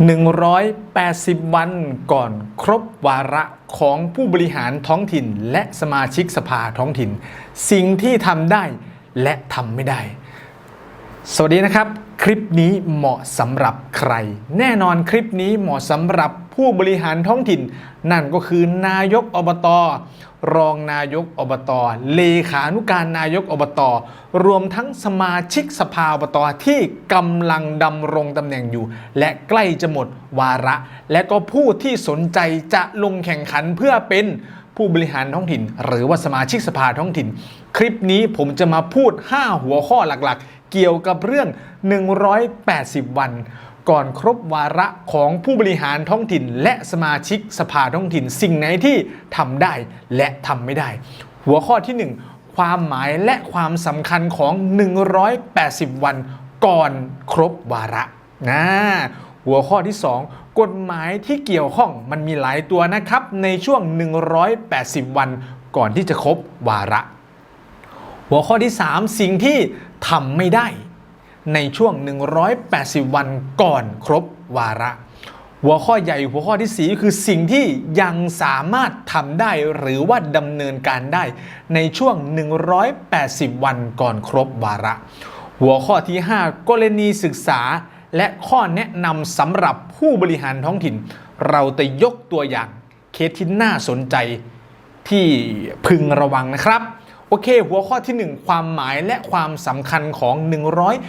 180 วันก่อนครบวาระของผู้บริหารท้องถิ่น และสมาชิกสภาท้องถิ่น สิ่งที่ทำได้และทำไม่ได้ สวัสดีนะครับ คลิปนี้เหมาะสำหรับใคร แน่นอนคลิปนี้เหมาะสำหรับผู้บริหารท้องถิ่น นั่นก็คือนายกอบตรองนายกอบตเลขานุการนายกอบตรวมทั้งสมาชิกสภาอบตที่กำลังดำรงตำแหน่งอยู่ และใกล้จะหมดวาระ และก็ผู้ที่สนใจจะลงแข่งขันเพื่อเป็นผู้บริหารท้องถิ่น หรือว่าสมาชิกสภาท้องถิ่น คลิปนี้ผมจะมาพูด 5 หัวข้อหลักๆ เกี่ยวกับเรื่อง 180 วัน ก่อนครบวาระของผู้บริหารท้องถิ่น และสมาชิกสภาท้องถิ่น สิ่งไหนที่ทำได้และทำไม่ได้ หัวข้อที่ 1 ความหมายและความสำคัญของ 180 วันก่อนครบวาระนะหัวข้อที่ 2 กฎหมายที่เกี่ยวข้องมันมีหลายตัวนะครับ ในช่วง 180 วันก่อนที่จะครบวาระ หัวข้อที่ 3 สิ่งที่ทำไม่ได้ ในช่วง 180 วันก่อนครบวาระ หัวข้อใหญ่หัวข้อที่ 4 คือสิ่งที่ยังสามารถทำได้หรือว่าดำเนินการได้ ในช่วง 180 วันก่อนครบวาระ หัวข้อที่ 5 กรณีศึกษา และข้อแนะนำสำหรับผู้บริหารท้องถิ่น เราจะยกตัวอย่างเคสที่น่าสนใจที่พึงระวังนะครับ โอเค หัวข้อที่ 1 ความหมายและความสำคัญของ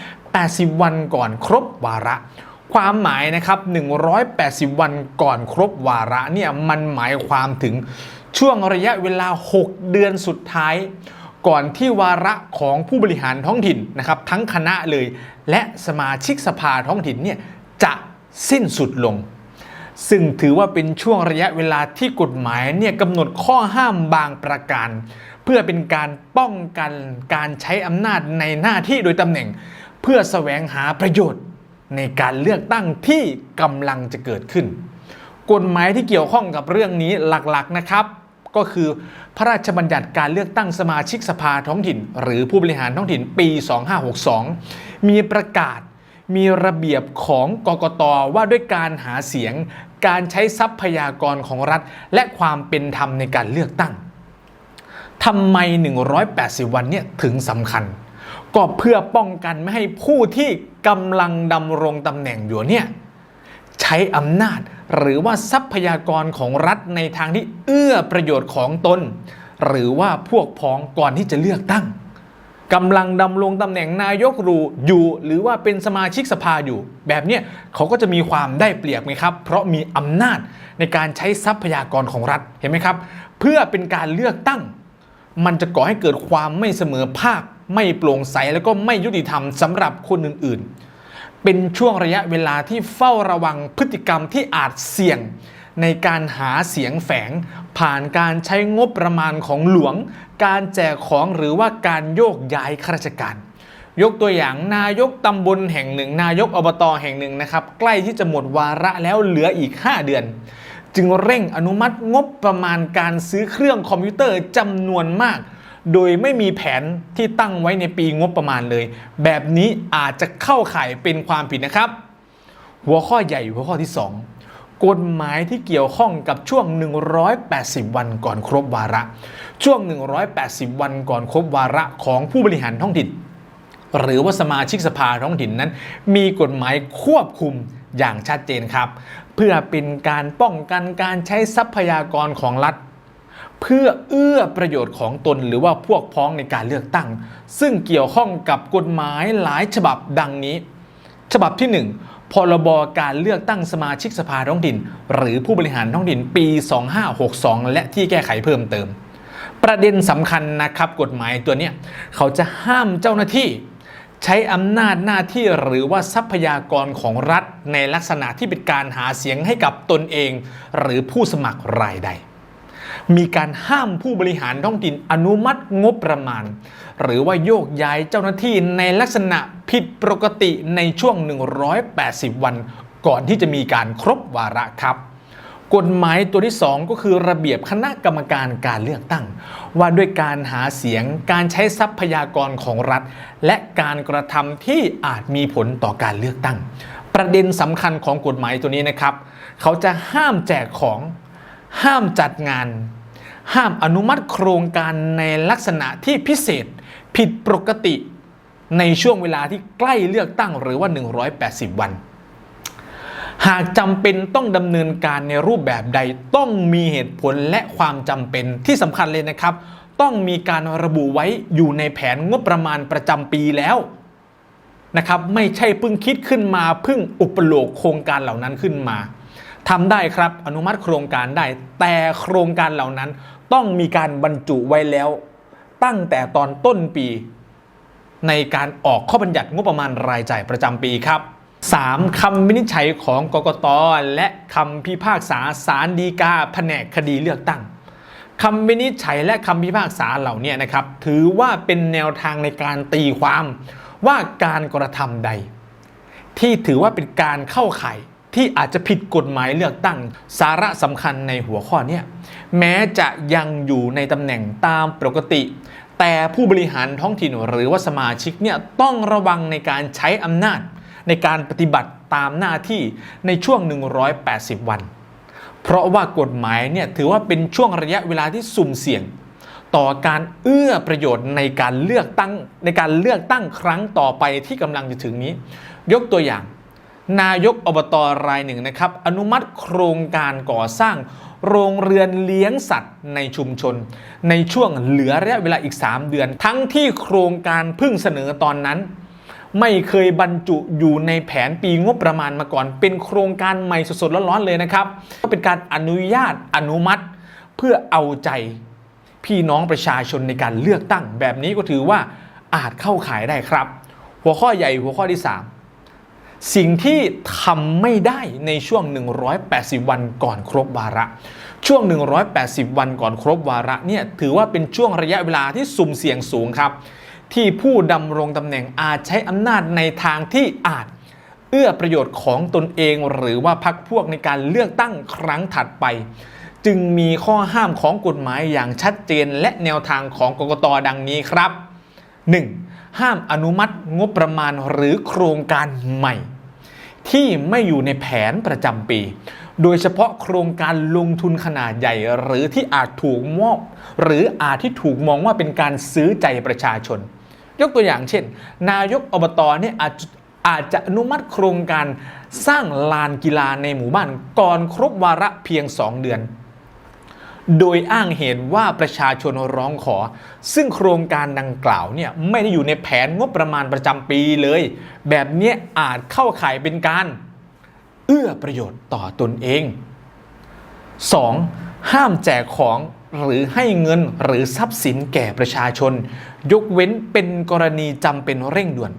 180 วันก่อนครบวาระ ความหมายนะครับ 180 วันก่อนครบวาระเนี่ยมันหมายความถึงช่วงระยะเวลา 6 เดือนสุดท้าย ก่อนที่วาระของผู้บริหารท้องถิ่นนะครับ ทั้งคณะเลย และสมาชิกสภาท้องถิ่นเนี่ยจะสิ้นสุดลง ซึ่งถือว่าเป็นช่วงระยะเวลาที่กฎหมายเนี่ยกำหนดข้อห้ามบางประการ เพื่อเป็นการป้องกันการใช้อำนาจในหน้าที่โดยตำแหน่ง เพื่อแสวงหาประโยชน์ในการเลือกตั้งที่กำลังจะเกิดขึ้น กฎหมายที่เกี่ยวข้องกับเรื่องนี้หลักๆนะครับ ก็คือพระราชบัญญัติการเลือกตั้งสมาชิกสภาท้องถิ่น หรือผู้บริหารท้องถิ่นปี 2562 มีประกาศมีระเบียบของกกตว่าด้วยการหาเสียง การใช้ทรัพยากรของรัฐ และความเป็นธรรมในการเลือกตั้ง ทำไม 180 วันเนี่ยถึงสำคัญ ก็เพื่อป้องกันไม่ให้ผู้ที่กำลังดำรงตำแหน่งอยู่เนี่ยใช้อำนาจหรือว่าทรัพยากรของรัฐในทางที่เอื้อประโยชน์ของตน หรือว่าพวกพ้องก่อนที่จะเลือกตั้งกำลังดำรงตำแหน่งนายกรูอยู่ หรือว่าเป็นสมาชิกสภาอยู่ แบบเนี้ยเขาก็จะมีความได้เปรียบไหมครับ เพราะมีอำนาจในการใช้ทรัพยากรของรัฐเห็นไหมครับ เพื่อเป็นการเลือกตั้ง มันจะก่อให้เกิดความไม่เสมอภาค ไม่โปร่งใสแล้วก็ไม่ยุติธรรมสำหรับคนอื่นๆ เป็นช่วงระยะเวลาที่เฝ้าระวังพฤติกรรมที่อาจเสี่ยงในการหาเสียงแฝง ผ่านการใช้งบประมาณของหลวง การแจกของหรือว่าการโยกย้ายข้าราชการ ยกตัวอย่างนายกตำบลแห่งหนึ่ง นายกอบตแห่งหนึ่งนะครับ ใกล้ที่จะหมดวาระแล้วเหลืออีก 5 เดือน จึงเร่งอนุมัติงบประมาณการซื้อเครื่องคอมพิวเตอร์จำนวนมาก โดยไม่มีแผนที่ตั้งไว้ในปีงบประมาณเลย แบบนี้อาจจะเข้าข่ายเป็นความผิดนะครับ หัวข้อใหญ่หัวข้อที่ 2 กฎหมายที่เกี่ยวข้องกับช่วง 180 วันก่อนครบวาระ ช่วง 180 วันก่อนครบวาระของผู้บริหารท้องถิ่นหรือว่าสมาชิกสภาท้องถิ่นนั้น มีกฎหมายควบคุมอย่างชัดเจนครับ เพื่อเป็นการป้องกันการใช้ทรัพยากรของรัฐ เพื่อเอื้อประโยชน์ของตนหรือว่าพวกพ้องในการเลือกตั้ง ซึ่งเกี่ยวข้องกับกฎหมายหลายฉบับดังนี้ ฉบับที่ 1 พรบการเลือกตั้งสมาชิกสภาท้องถิ่น หรือผู้บริหารท้องถิ่นปี 2562 และที่แก้ไขเพิ่มเติม ประเด็นสำคัญนะครับกฎหมายตัวนี้เขาจะห้ามเจ้าหน้าที่ ใช้อำนาจหน้าที่หรือว่าทรัพยากรของรัฐในลักษณะที่เป็นการหาเสียงให้กับตนเอง หรือผู้สมัครรายใด มีการห้ามผู้บริหารท้องถิ่นอนุมัติงบประมาณ หรือว่าโยกย้ายเจ้าหน้าที่ในลักษณะผิดปกติในช่วง 180 วัน ก่อนที่จะมีการครบวาระครับ กฎหมายตัวที่ 2 ก็คือระเบียบคณะกรรมการการเลือกตั้ง ว่าด้วยการหาเสียงการใช้ทรัพยากรของรัฐ และการกระทำที่อาจมีผลต่อการเลือกตั้ง ประเด็นสำคัญของกฎหมายตัวนี้นะครับ เขาจะห้ามแจกของห้ามจัดงาน ห้ามอนุมัติโครงการในลักษณะที่พิเศษผิดปกติในช่วงเวลาที่ใกล้เลือกตั้งหรือว่า 180 วัน หากจำเป็นต้องดำเนินการในรูปแบบใดต้องมีเหตุผลและความจำเป็นที่สำคัญเลยนะครับ ต้องมีการระบุไว้อยู่ในแผนงบประมาณประจำปีแล้วนะครับไม่ใช่เพิ่งคิดขึ้นมาเพิ่งอุปโลกโครงการเหล่านั้นขึ้นมาทำได้ครับอนุมัติโครงการได้ แต่โครงการเหล่านั้นต้องมีการบรรจุไว้แล้ว ตั้งแต่ตอนต้นปี ในการออกข้อบัญญัติงบประมาณรายจ่ายประจำปีครับ 3. คำวินิจฉัยของกกตและคำพิพากษาศาลฎีกาแผนกคดีเลือกตั้งคำวินิจฉัยและคำพิพากษาเหล่านี้นะครับ ถือว่าเป็นแนวทางในการตีความว่าการกระทำใด ที่ถือว่าเป็นการเข้าข่ายที่อาจจะผิดกฎหมายเลือกตั้ง สาระสำคัญในหัวข้อเนี้แม้จะยังอยู่ในตำแหน่งตามปกติ แต่ผู้บริหารท้องถิ่นหรือว่าสมาชิกเนี่ยต้องระวังในการใช้อำนาจ ในการปฏิบัติตามหน้าที่ในช่วง 180 วัน เพราะว่ากฎหมายเนี่ยถือว่าเป็นช่วงระยะเวลาที่สุ่มเสี่ยง ต่อการเอื้อประโยชน์ในการเลือกตั้งในการเลือกตั้งครั้งต่อไปที่กำลังจะถึงนี้ ยกตัวอย่าง นายกอบตรายหนึ่งนะครับ อนุมัติโครงการก่อสร้างโรงเรือนเลี้ยงสัตว์ในชุมชน ในช่วงเหลือระยะเวลาอีก 3 เดือน ทั้งที่โครงการเพิ่งเสนอตอนนั้น ไม่เคยบรรจุอยู่ในแผนปีงบประมาณมาก่อน เป็นโครงการใหม่สดๆร้อนๆเลยนะครับ ก็เป็นการอนุญาตอนุมัติ เพื่อเอาใจพี่น้องประชาชนในการเลือกตั้ง แบบนี้ก็ถือว่าอาจเข้าขายได้ครับ หัวข้อใหญ่หัวข้อที่ 3 สิ่งที่ทำไม่ได้ในช่วง 180 วันก่อนครบวาระ ช่วง 180 วันก่อนครบวาระเนี่ยถือว่าเป็นช่วงระยะเวลาที่สุ่มเสี่ยงสูงครับ ที่ผู้ดำรงตำแหน่งอาจใช้อำนาจในทางที่อาจ เอื้อประโยชน์ของตนเองหรือว่าพักพวกในการเลือกตั้งครั้งถัดไป จึงมีข้อห้ามของกฎหมายอย่างชัดเจนและแนวทางของกกตดังนี้ครับ 1. ห้ามอนุมัติงบประมาณหรือโครงการใหม่ ที่ไม่อยู่ในแผนประจำปี โดยเฉพาะโครงการลงทุนขนาดใหญ่ หรือที่อาจถูกมอบหรืออาจที่ถูกมองว่าเป็นการซื้อใจประชาชน ยกตัวอย่างเช่น นายกอบตเนี่ยอาจอาจจะอนุมัติโครงการสร้างลานกีฬาในหมู่บ้านก่อนครบวาระเพียง 2 เดือน โดยอ้างเหตุว่าประชาชนร้องขอ ซึ่งโครงการดังกล่าวเนี่ยไม่ได้อยู่ในแผนงบประมาณประจำปีเลย แบบนี้อาจเข้าข่ายเป็นการ เอื้อประโยชน์ต่อตนเอง 2. ห้ามแจกของ หรือให้เงินหรือทรัพย์สินแก่ประชาชน ยกเว้นเป็นกรณีจำเป็นเร่งด่วน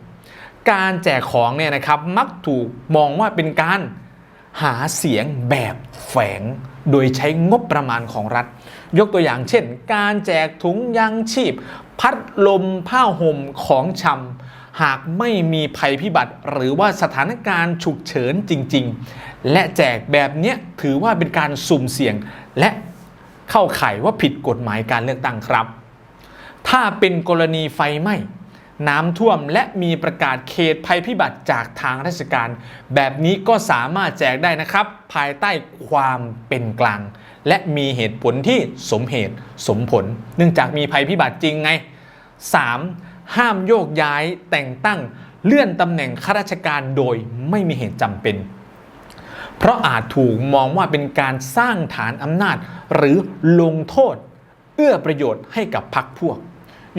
การแจกของเนี่ยนะครับมักถูกมองว่าเป็นการหาเสียงแบบแฝงโดยใช้งบประมาณของรัฐ ยกตัวอย่างเช่น การแจกถุงยางชีพ พัดลมผ้าห่มของชำหากไม่มีภัยพิบัติ หรือว่าสถานการณ์ฉุกเฉินจริง ๆ และแจกแบบเนี้ยถือว่าเป็นการสุ่มเสี่ยงและ เข้าข่ายว่าผิดกฎหมายการเลือกตั้งครับ ถ้าเป็นกรณีไฟไหม้น้ำท่วมและมีประกาศเขตภัยพิบัติจากทางราชการ แบบนี้ก็สามารถแจกได้นะครับ ภายใต้ความเป็นกลาง และมีเหตุผลที่สมเหตุสมผล เนื่องจากมีภัยพิบัติจริงไง 3. ห้ามโยกย้ายแต่งตั้งเลื่อนตำแหน่งข้าราชการโดยไม่มีเหตุจำเป็น เพราะอาจถูกมองว่าเป็นการสร้างฐานอำนาจ หรือลงโทษ เอื้อประโยชน์ให้กับพรรคพวก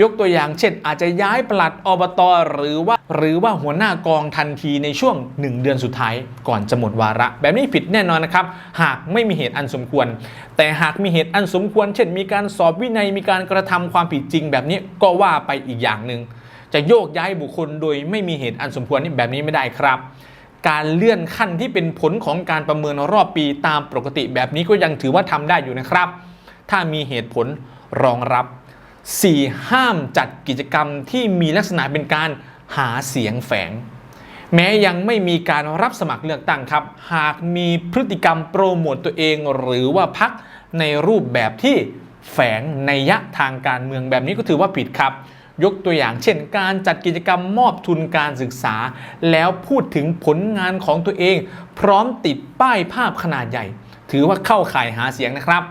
ยกตัวอย่างเช่น อาจจะย้ายปลัดอบตหรือว่า หรือว่าหัวหน้ากองทันทีในช่วง 1 เดือนสุดท้ายก่อนจะหมดวาระ แบบนี้ผิดแน่นอนนะครับ หากไม่มีเหตุอันสมควร แต่หากมีเหตุอันสมควร เช่น มีการสอบวินัยมีการกระทำความผิดจริง แบบนี้ก็ว่าไปอีกอย่างหนึ่งจะโยกย้ายบุคคลโดยไม่มีเหตุอันสมควรนี่แบบนี้ไม่ได้ครับ การเลื่อนขั้นที่เป็นผลของการประเมินรอบปีตามปกติแบบนี้ก็ยังถือว่าทำได้อยู่นะครับ ถ้ามีเหตุผลรองรับ 4. ห้ามจัดกิจกรรมที่มีลักษณะเป็นการหาเสียงแฝง แม้ยังไม่มีการรับสมัครเลือกตั้งครับ หากมีพฤติกรรมโปรโมตตัวเองหรือว่าพักในรูปแบบที่แฝงในยะทางการเมืองแบบนี้ก็ถือว่าผิดครับ ยกตัวอย่าง เช่น การจัดกิจกรรมมอบทุนการศึกษา แล้วพูดถึงผลงานของตัวเอง พร้อมติดป้ายภาพขนาดใหญ่ ถือว่าเข้าข่ายหาเสียงนะครับ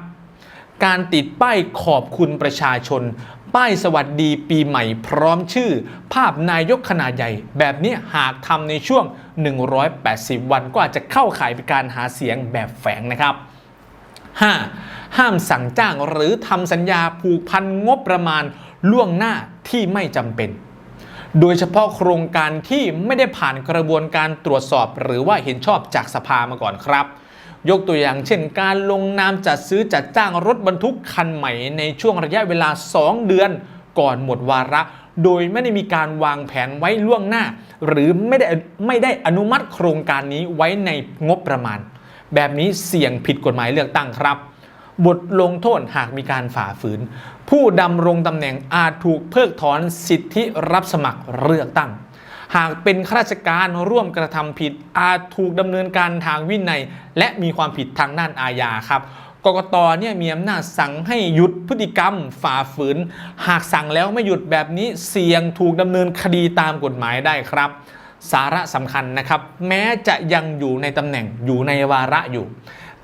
การติดป้ายขอบคุณประชาชน ป้ายสวัสดีปีใหม่ พร้อมชื่อ ภาพนายกขนาดใหญ่ แบบนี้หากทำในช่วง 180 วันก็อาจจะเข้าข่ายเป็นการหาเสียงแบบแฝงนะครับ 5. ห้ามสั่งจ้างหรือทำสัญญาผูกพันงบประมาณ ล่วงหน้าที่ไม่จำเป็น โดยเฉพาะโครงการที่ไม่ได้ผ่านกระบวนการตรวจสอบ หรือว่าเห็นชอบจากสภามาก่อนครับ ยกตัวอย่างเช่น การลงนามจัดซื้อจัดจ้างรถบรรทุกคันใหม่ในช่วงระยะเวลา 2 เดือนก่อนหมดวาระ โดยไม่ได้มีการวางแผนไว้ล่วงหน้า หรือไม่ได้ไม่ได้อนุมัติโครงการนี้ไว้ในงบประมาณ แบบนี้เสี่ยงผิดกฎหมายเลือกตั้งครับ บทลงโทษหากมีการฝ่าฝืน ผู้ดำรงตำแหน่งอาจถูกเพิกถอนสิทธิรับสมัครเลือกตั้ง หากเป็นข้าราชการร่วมกระทำผิดอาจถูกดำเนินการทางวินัย และมีความผิดทางด้านอาญาครับกกตเนี่ยมีอำนาจสั่งให้หยุดพฤติกรรมฝ่าฝืน หากสั่งแล้วไม่หยุดแบบนี้เสี่ยงถูกดำเนินคดีตามกฎหมายได้ครับ สาระสำคัญนะครับ แม้จะยังอยู่ในตำแหน่งอยู่ในวาระอยู่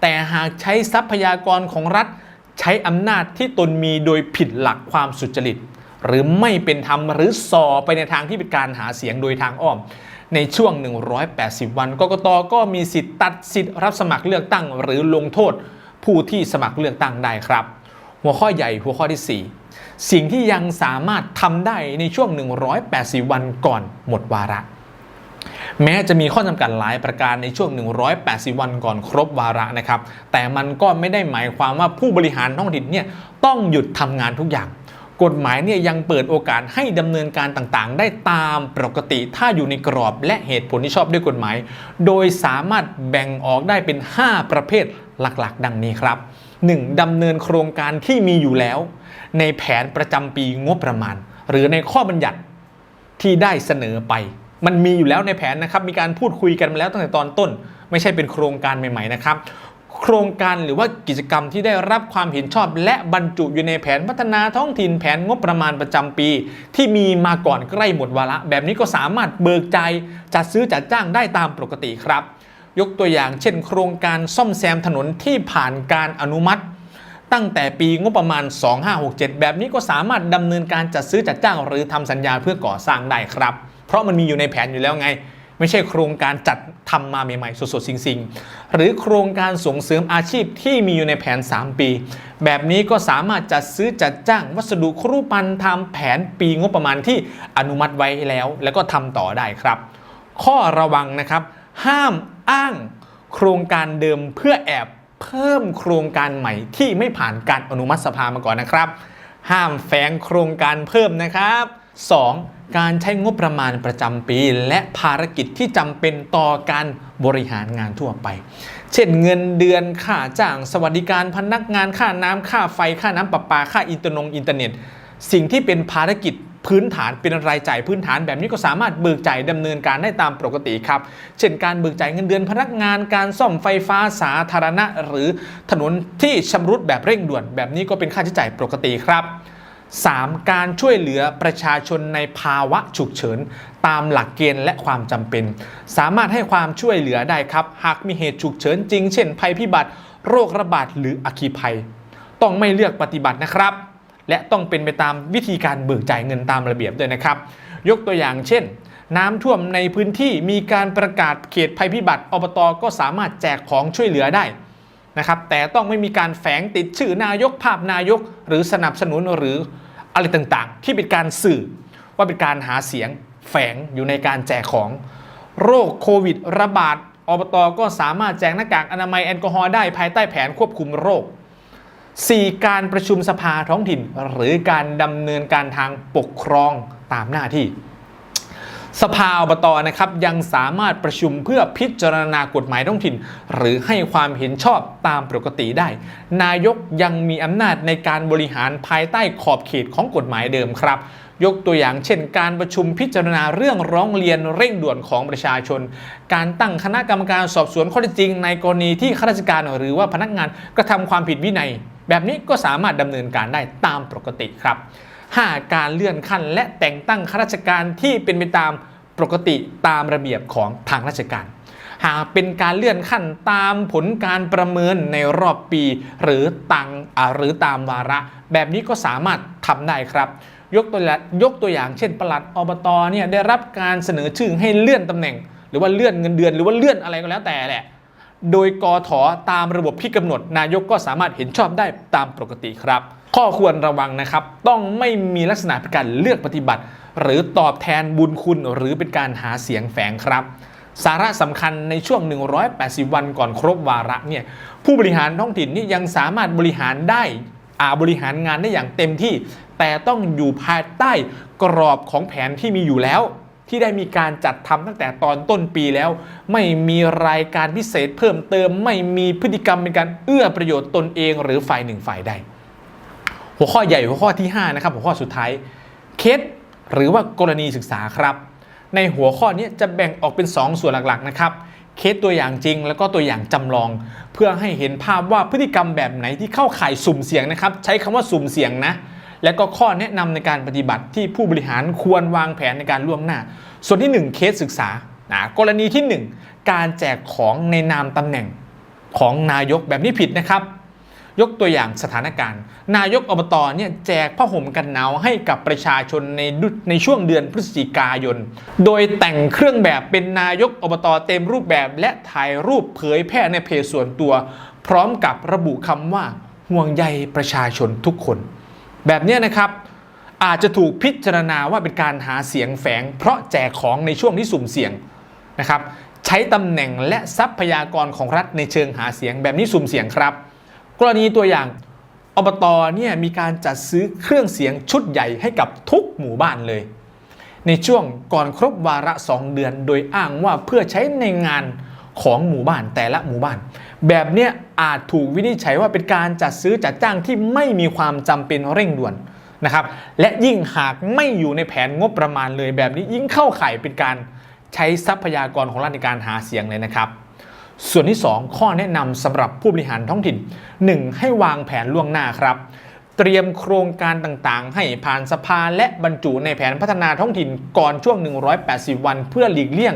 แต่หากใช้ทรัพยากรของรัฐ ใช้อำนาจที่ตนมีโดยผิดหลักความสุจริต หรือไม่เป็นธรรมหรือส่อไปในทางที่เป็นการหาเสียงโดยทางอ้อม ในช่วง 180 วันกกตก็มีสิทธิ์ตัดสิทธิ์รับสมัครเลือกตั้ง หรือลงโทษผู้ที่สมัครเลือกตั้งได้ครับ หัวข้อใหญ่หัวข้อที่ 4 สิ่งที่ยังสามารถทำได้ในช่วง 180 วันก่อนหมดวาระ แม้จะมีข้อจำกัดหลายประการในช่วง 180 วันก่อนครบวาระนะครับ แต่มันก็ไม่ได้หมายความว่าผู้บริหารท้องถิ่นเนี่ยต้องหยุดทำงานทุกอย่าง กฎหมายเนี่ยยังเปิดโอกาสให้ดำเนินการต่างๆ ได้ตามปกติถ้าอยู่ในกรอบและเหตุผลที่ชอบด้วยกฎหมาย โดยสามารถแบ่งออกได้เป็น 5 ประเภทหลักๆ ดังนี้ครับ 1. ดำเนินโครงการที่มีอยู่แล้ว ในแผนประจำปีงบประมาณ หรือในข้อบัญญัติที่ได้เสนอไป มันมีอยู่แล้วในแผนนะครับ มีการพูดคุยกันมาแล้วตั้งแต่ตอนต้น ไม่ใช่เป็นโครงการใหม่ๆนะครับ โครงการหรือว่ากิจกรรมที่ได้รับความเห็นชอบ และบรรจุอยู่ในแผนพัฒนาท้องถิ่นแผนงบประมาณประจำปี ที่มีมาก่อนใกล้หมดวาระ แบบนี้ก็สามารถเบิกใจจัดซื้อจัดจ้างได้ตามปกติครับ ยกตัวอย่างเช่น โครงการซ่อมแซมถนนที่ผ่านการอนุมัติตั้งแต่ปีงบประมาณ 2567 แบบนี้ก็สามารถดำเนินการจัดซื้อจัดจ้าง หรือทำสัญญาเพื่อก่อสร้างได้ครับ เพราะมันมีอยู่ในแผนอยู่แล้วไง ไม่ใช่โครงการจัดทำมาใหม่ๆ สดๆ สิงๆ หรือโครงการส่งเสริมอาชีพที่มีอยู่ในแผน 3 ปี แบบนี้ก็สามารถจัดซื้อจัดจ้างวัสดุครุภัณฑ์ทำแผนปีงบประมาณที่อนุมัติไว้แล้ว แล้วก็ทำต่อได้ครับ ข้อระวังนะครับ ห้ามอ้างโครงการเดิมเพื่อแอบเพิ่มโครงการใหม่ที่ไม่ผ่านการอนุมัติสภามาก่อนนะครับ ห้ามแฝงโครงการเพิ่มนะครับ 2. การใช้งบประมาณประจำปี และภารกิจที่จำเป็นต่อการบริหารงานทั่วไป เช่นเงินเดือนค่าจ้างสวัสดิการพนักงานค่าน้ำค่าไฟค่าน้ำประปาค่าอินเตอร์นงอินเทอร์เน็ต สิ่งที่เป็นภารกิจพื้นฐานเป็นรายจ่ายพื้นฐานแบบนี้ก็สามารถเบิกจ่ายดำเนินการได้ตามปกติครับ เช่นการเบิกจ่ายเงินเดือนพนักงานการซ่อมไฟฟ้าสาธารณะ หรือถนนที่ชำรุดแบบเร่งด่วน แบบนี้ก็เป็นค่าใช้จ่ายปกติครับ 3. การช่วยเหลือประชาชนในภาวะฉุกเฉิน ตามหลักเกณฑ์และความจำเป็น สามารถให้ความช่วยเหลือได้ครับ หากมีเหตุฉุกเฉินจริง เช่น ภัยพิบัติ โรคระบาดหรืออัคคีภัย ต้องไม่เลือกปฏิบัตินะครับ และต้องเป็นไปตามวิธีการเบิกจ่ายเงินตามระเบียบด้วยนะครับ ยกตัวอย่างเช่น น้ำท่วมในพื้นที่มีการประกาศเขตภัยพิบัติอบตก็สามารถแจกของช่วยเหลือได้ นะครับแต่ต้องไม่มีการแฝงติดชื่อนายกภาพนายก หรือสนับสนุนหรืออะไรต่างๆ ที่เป็นการสื่อว่าเป็นการหาเสียงแฝงอยู่ในการแจกของโรคโควิดระบาดอบตก็สามารถแจกหน้ากากอนามัยแอลกอฮอล์ได้ภายใต้แผนควบคุมโรค 4. การประชุมสภาท้องถิ่น หรือการดำเนินการทางปกครองตามหน้าที่ สภาอบตนะครับยังสามารถประชุมเพื่อพิจารณากฎหมายท้องถิ่น หรือให้ความเห็นชอบตามปกติได้ นายกยังมีอำนาจในการบริหารภายใต้ขอบเขตของกฎหมายเดิมครับ ยกตัวอย่างเช่น การประชุมพิจารณาเรื่องร้องเรียนเร่งด่วนของประชาชน การตั้งคณะกรรมการสอบสวนข้อเท็จจริง ในกรณีที่ข้าราชการหรือว่าพนักงานกระทำความผิดวินัย แบบนี้ก็สามารถดำเนินการได้ตามปกติครับ 5. การเลื่อนขั้น และแต่งตั้งข้าราชการที่เป็นไปตามปกติตามระเบียบของทางราชการ หากเป็นการเลื่อนขั้นตามผลการประเมินในรอบปี หรือตังหรือตามวาระ แบบนี้ก็สามารถทำได้ครับยกตัวอย่างยกตัวอย่างเช่นปลัดอบตเนี่ยได้รับการเสนอชื่อให้เลื่อนตำแหน่ง หรือว่าเลื่อนเงินเดือน หรือว่าเลื่อนอะไรก็แล้วแต่แหละ โดยกอถอตามระบบที่กำหนด นายกก็สามารถเห็นชอบได้ตามปกติครับ ข้อควรระวังนะครับ ต้องไม่มีลักษณะเป็นการเลือกปฏิบัติ หรือตอบแทนบุญคุณหรือเป็นการหาเสียงแฝงครับ สาระสำคัญในช่วง 180 วันก่อนครบวาระเนี่ยผู้บริหารท้องถิ่นนี่ยังสามารถบริหารได้อาบริหารงานได้อย่างเต็มที่ แต่ต้องอยู่ภายใต้กรอบของแผนที่มีอยู่แล้ว ที่ได้มีการจัดทำตั้งแต่ตอนต้นปีแล้ว ไม่มีรายการพิเศษเพิ่มเติม ไม่มีพฤติกรรมเป็นการเอื้อประโยชน์ตนเองหรือฝ่ายหนึ่งฝ่ายใด หัวข้อใหญ่หัวข้อที่ 5 นะครับ หัวข้อสุดท้ายเคสหรือว่ากรณีศึกษาครับ ในหัวข้อนี้จะแบ่งออกเป็น 2 ส่วนหลักๆนะครับเคสตัวอย่างจริง แล้วก็ตัวอย่างจำลอง เพื่อให้เห็นภาพว่าพฤติกรรมแบบไหนที่เข้าข่ายสุ่มเสี่ยงนะครับ ใช้คำว่าสุ่มเสี่ยงนะและก็ข้อแนะนำในการปฏิบัติที่ผู้บริหารควรวางแผนในการล่วงหน้า ส่วนที่ 1 เคสศึกษานะกรณีที่ 1 การแจกของในนามตำแหน่งของนายกแบบนี้ผิดนะครับ ยกตัวอย่างสถานการณ์ นายกอบตเนี่ยแจกผ้าห่มกันหนาวให้กับประชาชนในในช่วงเดือนพฤศจิกายน โดยแต่งเครื่องแบบเป็นนายกอบตเต็มรูปแบบและถ่ายรูปเผยแพร่ในเพจส่วนตัว พร้อมกับระบุคำว่าห่วงใยประชาชนทุกคน แบบนี้นะครับอาจจะถูกพิจารณาว่าเป็นการหาเสียงแฝง เพราะแจกของในช่วงที่สุ่มเสี่ยงนะครับ ใช้ตำแหน่งและทรัพยากรของรัฐในเชิงหาเสียงแบบนี้สุ่มเสี่ยงครับ กรณีตัวอย่างอบตเนี่ยมีการจัดซื้อเครื่องเสียงชุดใหญ่ให้กับทุกหมู่บ้านเลย ในช่วงก่อนครบวาระ 2 เดือน โดยอ้างว่าเพื่อใช้ในงานของหมู่บ้านแต่ละหมู่บ้าน แบบเนี้ยอาจถูกวินิจฉัยว่าเป็นการจัดซื้อจัดจ้างที่ไม่มีความจำเป็นเร่งด่วนนะครับ และยิ่งหากไม่อยู่ในแผนงบประมาณเลยแบบนี้ยิ่งเข้าข่ายเป็นการใช้ทรัพยากรของรัฐในการหาเสียงเลยนะครับ ส่วนที่ 2 ข้อแนะนำสำหรับผู้บริหารท้องถิ่น 1. ให้วางแผนล่วงหน้าครับ เตรียมโครงการต่างๆ ให้ผ่านสภาและบรรจุในแผนพัฒนาท้องถิ่นก่อนช่วง 180 วัน เพื่อหลีกเลี่ยง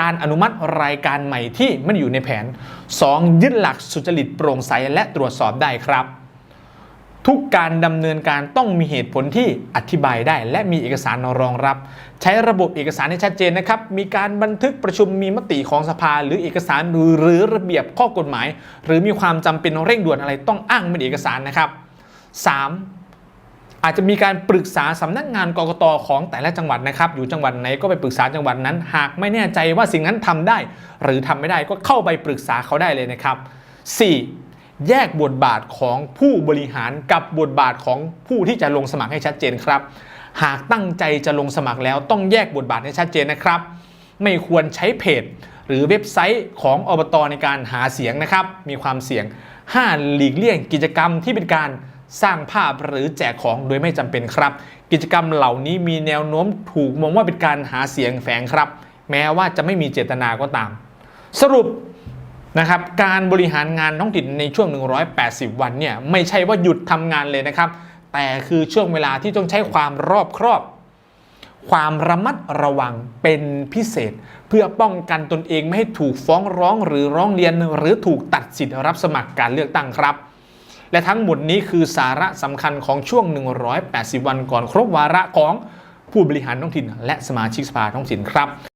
การอนุมัติรายการใหม่ที่ไม่อยู่ในแผน 2. ยึดหลักสุจริตโปร่งใสและตรวจสอบได้ครับ ทุกการดำเนินการต้องมีเหตุผลที่อธิบายได้ และมีเอกสารรองรับ ใช้ระบบเอกสารให้ชัดเจนนะครับ มีการบันทึกประชุมมีมติของสภา หรือเอกสารหรือหรือระเบียบข้อกฎหมาย หรือมีความจำเป็นเร่งด่วนอะไรต้องอ้างเป็นเอกสารนะครับ 3. อาจจะมีการปรึกษาสำนักงานกกตของแต่ละจังหวัดนะครับ อยู่จังหวัดไหนก็ไปปรึกษาจังหวัดนั้น หากไม่แน่ใจว่าสิ่งนั้นทำได้ หรือทำไม่ได้ก็เข้าไปปรึกษาเขาได้เลยนะครับ 4. แยกบทบาทของผู้บริหารกับบทบาทของผู้ที่จะลงสมัครให้ชัดเจนครับ หากตั้งใจจะลงสมัครแล้วต้องแยกบทบาทให้ชัดเจนนะครับ ไม่ควรใช้เพจ หรือเว็บไซต์ของอบตในการหาเสียงนะครับ มีความเสี่ยง 5. หลีกเลี่ยงกิจกรรมที่เป็นการสร้างภาพหรือแจกของโดยไม่จำเป็นครับ กิจกรรมเหล่านี้มีแนวโน้มถูกมองว่าเป็นการหาเสียงแฝงครับ แม้ว่าจะไม่มีเจตนาก็ตาม สรุปนะครับการบริหารงานท้องถิ่นในช่วง 180 วันเนี่ยไม่ใช่ว่าหยุดทำงานเลยนะครับ แต่คือช่วงเวลาที่ต้องใช้ความรอบครอบ ความระมัดระวังเป็นพิเศษ เพื่อป้องกันตนเองไม่ให้ถูกฟ้องร้องหรือร้องเรียน หรือถูกตัดสิทธิ์รับสมัครการเลือกตั้งครับ และทั้งหมดนี้คือสาระสำคัญของช่วง 180 วันก่อนครบวาระของผู้บริหารท้องถิ่น และสมาชิกสภาท้องถิ่นครับ